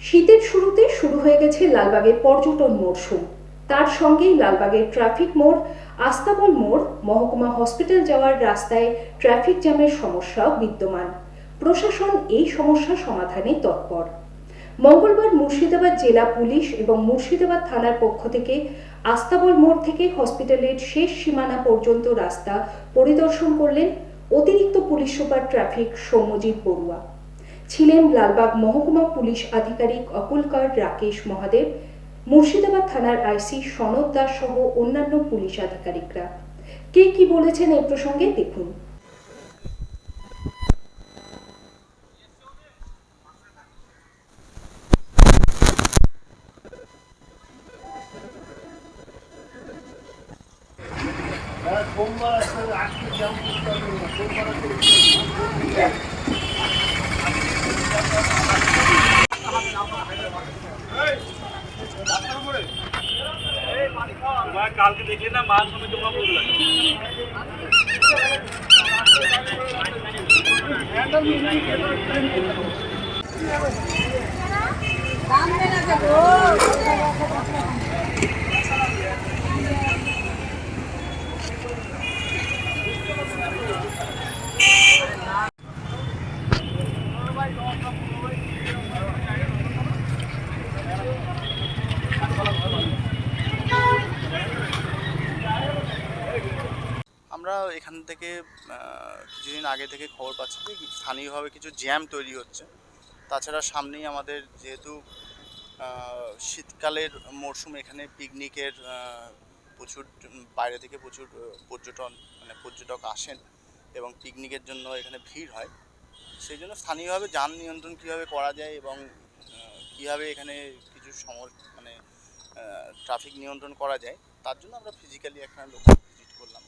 শীতের শুরুতে শুরু হয়ে গেছে লালবাগের পর্যটন মরশুম তার সঙ্গেই লালবাগের ট্রাফিক মোড়, আস্তাবল মোড়, মহকুমা হসপিটাল যাওয়ার রাস্তায় ট্রাফিক জ্যামের সমস্যাও বিদ্যমান। প্রশাসন এই সমস্যা সমাধানে তৎপর। মঙ্গলবার মুর্শিদাবাদ জেলা পুলিশ এবং মুর্শিদাবাদ থানার পক্ষ থেকে আস্তাবল মোড় থেকে হসপিটালের শেষ সীমানা পর্যন্ত রাস্তা পরিদর্শন করলেন অতিরিক্ত police super traffic Soumyajit Barua. ছিলেন লালবাগ মহকুমা পুলিশ আধিকারিক অকুলকর রাকেশ মহাদেব মুর্শিদাবাদ থানার আইসি সনদ দাস সহ অন্যান্য পুলিশ আধিকারিকরা। কে কি বলেছেন এই প্রসঙ্গে দেখুন। হ্যাঁ, সোমবার আসলে আজকে জ্যাম করতে হবে না সোমবার আসলে কালকে দেখলে না মাল সমেত তোমরা বলবে। আমরা এখান থেকে কিছুদিন আগে থেকে খবর পাচ্ছি যে স্থানীয়ভাবে কিছু জ্যাম তৈরি হচ্ছে। তাছাড়া সামনেই আমাদের যেহেতু শীতকালের মরশুম, এখানে পিকনিকের প্রচুর, বাইরে থেকে প্রচুর পর্যটন মানে পর্যটক আসেন এবং পিকনিকের জন্য এখানে ভিড় হয়। সেই জন্য স্থানীয়ভাবে যান নিয়ন্ত্রণ কীভাবে করা যায় এবং কীভাবে এখানে কিছু সম মানে ট্রাফিক নিয়ন্ত্রণ করা যায় তার জন্য আমরা ফিজিক্যালি এখানে লোক ভিজিট করলাম।